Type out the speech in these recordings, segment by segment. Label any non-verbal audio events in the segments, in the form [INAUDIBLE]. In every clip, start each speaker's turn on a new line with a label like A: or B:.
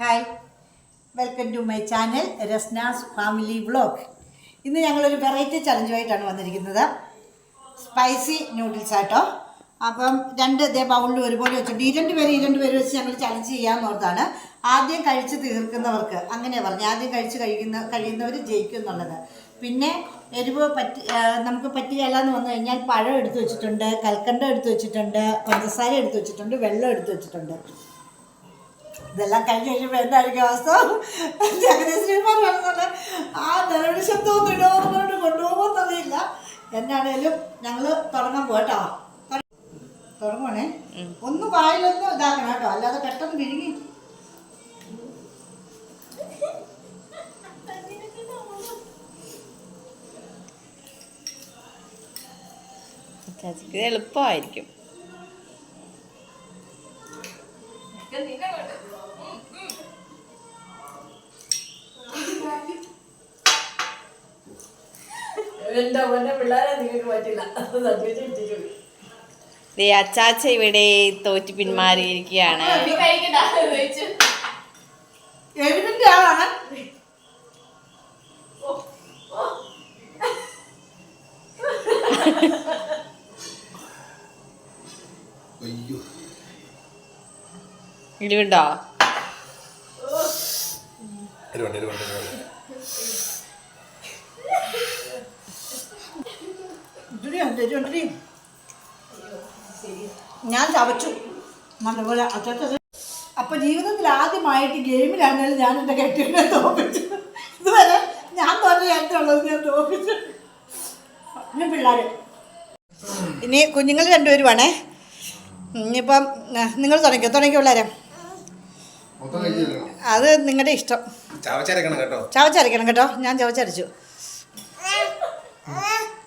A: Hi. Welcome to my channel Rasnas family vlog. ഇന്ന് ഞങ്ങളൊരു variety ചലഞ്ചുമായിട്ടാണ് വന്നിരിക്കുന്നത്. സ്പൈസി നൂഡിൽസ് ആട്ടോ. അപ്പം രണ്ട് ഇതേ ബൗളിൽ ഒരുപോലെ വെച്ചിട്ട് ഈ രണ്ട് പേര് ഈ രണ്ട് പേര് വെച്ച് ഞങ്ങൾ ചലഞ്ച് ചെയ്യാമെന്ന് ഓർത്താണ് ആദ്യം കഴിച്ച് തീർക്കുന്നവർക്ക് അങ്ങനെ പറഞ്ഞു ആദ്യം കഴിച്ച് കഴിക്കുന്ന കഴിയുന്നവർ ജയിക്കും എന്നുള്ളത്. പിന്നെ എരിവ് പറ്റി നമുക്ക് പറ്റുകയില്ല എന്ന് വന്നു കഴിഞ്ഞാൽ പഴം എടുത്തു വെച്ചിട്ടുണ്ട് കൽക്കണ്ടം എടുത്തു വെച്ചിട്ടുണ്ട് പഞ്ചസാര എടുത്തു വെച്ചിട്ടുണ്ട് വെള്ളം എടുത്തു വെച്ചിട്ടുണ്ട്. ഇതെല്ലാം കഴിഞ്ഞ് കഴിയുമ്പോൾ എന്തായിരിക്കും അവസ്ഥ? ജഗദീശ്വരന്മാർ പറഞ്ഞത് ആ നിലവിളി ശബ്ദമൊന്നും ഇടോന്നുകൊണ്ട് കൊണ്ടുപോകുന്നതേയില്ല എന്നാണേലും ഞങ്ങൾ തുടങ്ങാൻ പോട്ടോ തുടങ്ങണേ ഒന്ന് വായിലൊന്നും ഇതാക്കണം കേട്ടോ. അല്ലാതെ പെട്ടെന്ന് വിഴുങ്ങി.
B: ചാച്ചിക്ക് എളുപ്പമായിരിക്കും.
C: അവന്റെ പിള്ളേരെ നിങ്ങൾക്ക് പറ്റില്ല. സത്യം ചിന്തിച്ചു
B: ദേ അച്ചാച്ച ഇവിടെ തോറ്റ് പിന്മാറിയിരിക്കുകയാണ്.
A: എഴുതിന്റെ ആളാണ്?
D: അയ്യോ.
B: ഇടിവുണ്ടോ?
D: എരുവണ്ട് എരുവണ്ട്
A: ഇതുണ്ട് ഇതുണ്ട് ഞാൻ ചവച്ചു. നല്ലപോലെ അത്ര അപ്പൊ ജീവിതത്തിൽ ആദ്യമായിട്ട് ഗെയിമിലാണെങ്കിലും ഞാൻ എന്റെ കെട്ടിയെ തോപ്പിച്ചു. ഇതുവരെ ഞാൻ പറഞ്ഞ ഏറ്റവുള്ളത് ഞാൻ തോപ്പിച്ചു. പിന്നെ പിള്ളേർ ഇനി കുഞ്ഞുങ്ങൾ രണ്ടുപേരുമാണേ ഇനിയിപ്പം നിങ്ങൾ തുടങ്ങിക്കോ തുടങ്ങിക്കോ പിള്ളേരെ. അത് നിങ്ങളുടെ ഇഷ്ടം.
D: ചവച്ചരക്കണം കേട്ടോ.
A: ചവച്ചരക്കണം കേട്ടോ. ഞാൻ ചവച്ചരച്ചു.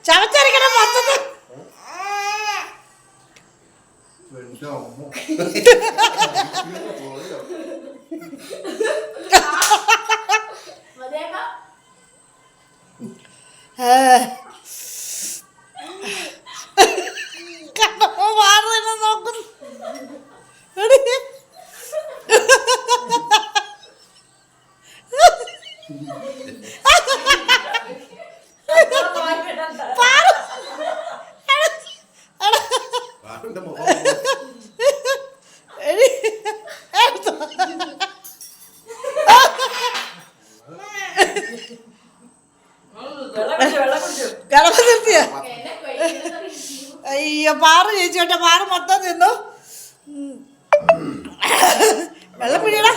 A: ചവച്ചരക്കണം മൊത്തത്തിൽ നോക്കുന്നു എടി. പാറു. എടാ, എടാ,
D: പാട്ടിന്റെ മുഖം
A: കിടന്ന് നിർത്തിയോ? അയ്യോ പാറ് ചേച്ചിയോട്ടെ പാറ് മൊത്തം തിന്നു. വെള്ളം പിടിയടാ.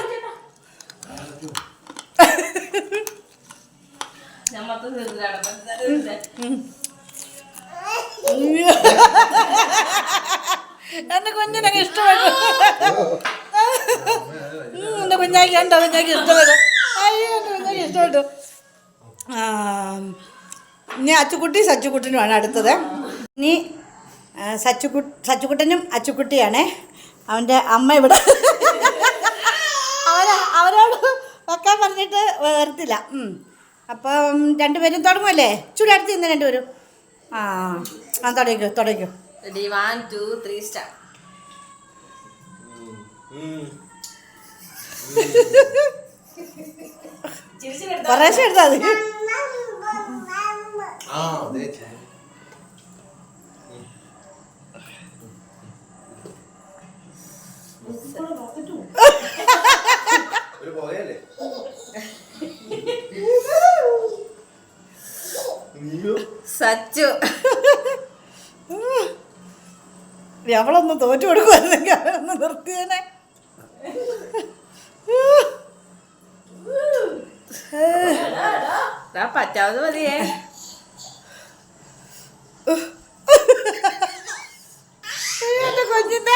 C: ഞാൻ മൊത്തം തീർന്നതാണ്
A: എന്റെ കുഞ്ഞിനൊക്കെ ഇഷ്ടപ്പെട്ടു. എന്റെ കുഞ്ഞാക്കി ഉണ്ടോ കുഞ്ഞാക്കി ഇഷ്ടപ്പെട്ടു. അയ്യോ എന്റെ കുഞ്ഞാക്കി ഇഷ്ടപ്പെട്ടു. ഇനി അച്ചുക്കുട്ടി സച്ചുക്കുട്ടനുമാണ് അടുത്തത്. ഇനി സച്ചുക്കു സച്ചുക്കുട്ടനും അച്ചുക്കുട്ടിയാണേ. അവന്റെ അമ്മ ഇവിടെ. അവര അവരോട് വെക്കാൻ പറഞ്ഞിട്ട് വരത്തില്ല. അപ്പം രണ്ടുപേരും തുടങ്ങുമല്ലേ ചൂട് അടുത്ത് നിന്ന് രണ്ടുപേരും. ആ ആ തുടങ്ങിക്കോ തുടങ്ങിക്കോ.
C: Ready one two three start
A: കുറേശ്ശെ എടുത്താൽ മതി.
B: സച്ചു.
A: അവളൊന്ന് തോറ്റു കൊടുക്കുമായിരുന്നെങ്കിൽ അവളൊന്ന് നിർത്തിയേനെ.
B: പറ്റാവുന്ന മതിയേ.
A: എന്റെ കുഞ്ഞിന്റെ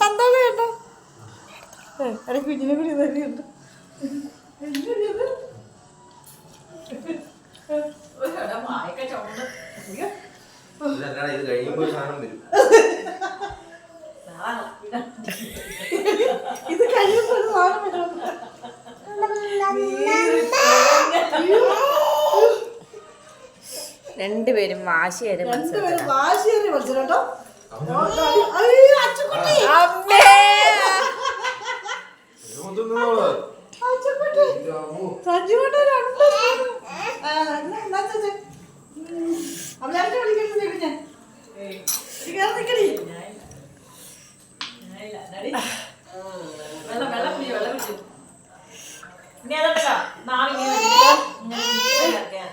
A: സന്തോഷം എടാ കുഞ്ഞിനെ കൂടി
D: കാരണം ഇത് കഴിയുമ്പോൾ സാധനം വരും.
A: ഇത് കഴിയുമ്പോൾ ഒരു സാധനം.
B: രണ്ടുപേരും വാശിയേറെ
A: രണ്ടുപേരും വാശിയേറി മത്സരം കേട്ടോ രണ്ട്. വിളിക്കുന്നത് പിന്നെ കേറി നിക്കടി.
C: വെള്ളം വെള്ളം കുടി വെള്ളം കുടി ഇനി അതെടുക്ക നാളെ ഇങ്ങനെ വെച്ചിട്ട് ഇങ്ങനെ ഇങ്ങനെ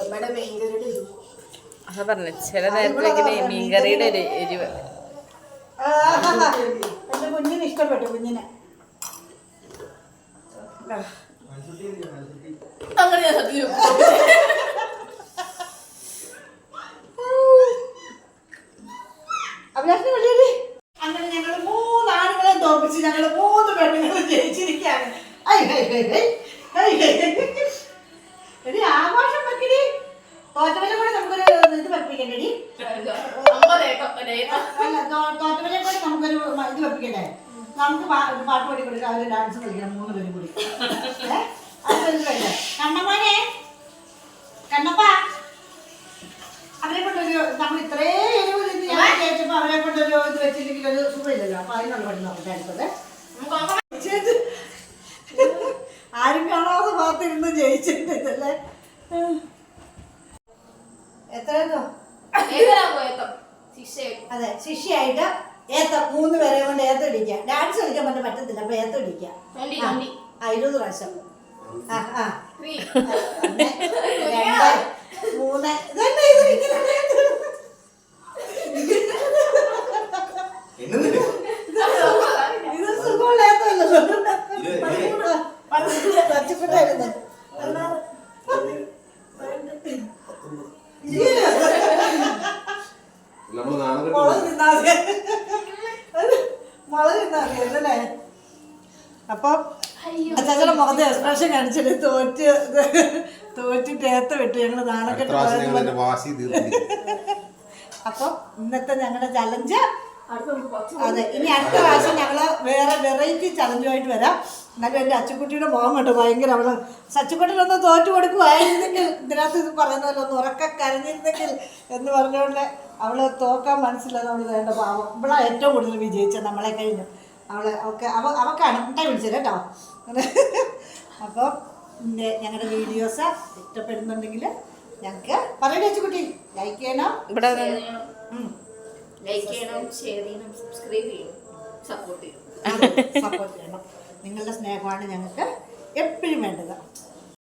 A: അമ്മയുടെ മീൻകറിയുടെ ഇത്.
B: അതാ പറഞ്ഞു ചില നേരത്തേക്കിന് മീൻകറിയുടെ ഒരു എരിവ്.
A: എന്റെ കുഞ്ഞിന് ഇഷ്ടപ്പെട്ടു കുഞ്ഞിനെ അഭിലാഷിനെ അങ്ങനെ ഞങ്ങൾ മൂന്ന് ആണുങ്ങളെ തോപ്പിച്ച് ഞങ്ങൾ മൂന്ന് പെണ്ണുങ്ങളും ജയിച്ചിരിക്കുകയാണ് ഐ, ഹൈ, ഹൈ, ഹൈ. ഹൈ, ഹൈ, ഹൈ. എടി ആഘോഷം വെക്കടി തോറ്റവരെ കൂടെ നമുക്കൊരു ഇത് വെപ്പിക്കണ്ടടി
C: അമ്മ രേഖ രേഖ
A: അല്ല തോ- തോറ്റവരെ കൂടെ നമുക്കൊരു ഇത് വെപ്പിക്കണ്ടേ? നമുക്ക് പാട്ട് പാടി കൊടുക്കാം അവർ ഡാൻസ് കളിക്കണം മൂന്ന് പേരും കൂടി? [LAUGHS] അതൊരു വേണ്ടേ? കണ്ണമ്മോനെ? കണ്ണപ്പ? അവരെ കൊണ്ടൊരു നമ്മൾ ഇത്രേ എരിവ് ഞാൻ കേട്ടപ്പോ അവരെ കൊണ്ടൊരു ഇത് വെച്ചില്ലെങ്കിൽ ഒരു സുഖമില്ലല്ലോ. അപ്പൊ അതിനുള്ള പണി നോക്കട്ടെ അടുത്തത് ആരും കാണാതെ പാത്തിരുന്ന് ജയിച്ചിട്ടില്ലേ എത്രയോ അതെ ശിഷ്യായിട്ട് ഏത്ത മൂന്ന് പേരെ കൊണ്ട് ഏത്തടിക്കുക ഡാൻസ് കളിക്കാൻ പറ്റും പറ്റത്തില്ല. അപ്പൊ ഏത്ത ഇടിക്കുക. ആ ഇരുപത് പ്രാവശ്യം. ആ ആ. [LAUGHS] രണ്ട്. മുഖത്തെ എക്സ്പ്രഷൻ കാണിച്ചിട്ട് തോറ്റ് തോറ്റിട്ട് ഏത്ത വിട്ടു.
D: ഞങ്ങൾ
A: നാണക്കെട്ട്
D: ഞങ്ങൾ
A: അപ്പൊ ഇന്നത്തെ ഞങ്ങളുടെ ചലഞ്ച് അതെ ഇനി അടുത്ത പ്രാവശ്യം ഞങ്ങൾ വേറെ വെറൈറ്റി ചലഞ്ചുമായിട്ട് വരാം. എന്നാലും എന്റെ അച്ചുക്കുട്ടിയുടെ മോഹം കണ്ടു ഭയങ്കര അവൾ സച്ചുക്കുട്ടിനൊന്ന് തോറ്റു കൊടുക്കുമായിരുന്നെങ്കിൽ ഇതിനകത്ത് ഇത് പറയുന്ന പോലെ ഒന്ന് ഉറക്ക കരഞ്ഞിരുന്നെങ്കിൽ എന്ന് പറഞ്ഞുകൊണ്ട് അവൾ തോക്കാൻ മനസ്സിലാതെ അവൾ വേണ്ട പാവം. ഇവളാണ് ഏറ്റവും കൂടുതൽ വിജയിച്ചത് നമ്മളെ കഴിഞ്ഞു അവൾ ഓക്കെ അവ അവക്കാണ്. മുട്ടായി വിളിച്ചത് കേട്ടോ. അപ്പം ഞങ്ങളുടെ വീഡിയോസ് ഇഷ്ടപ്പെടുന്നുണ്ടെങ്കിൽ ഞങ്ങൾക്ക് പറയണേ ചേച്ചിക്കുട്ടി ലൈക്ക് ചെയ്യണം
B: ഇവിടെ
C: ലൈക്ക് ചെയ്യണം. ഷെയർ ചെയ്യണം സബ്സ്ക്രൈബ് ചെയ്യണം സപ്പോർട്ട് ചെയ്യണം
A: സപ്പോർട്ട് ചെയ്യണം. നിങ്ങളുടെ സ്നേഹമാണ് ഞങ്ങൾക്ക് എപ്പോഴും വേണ്ടത്.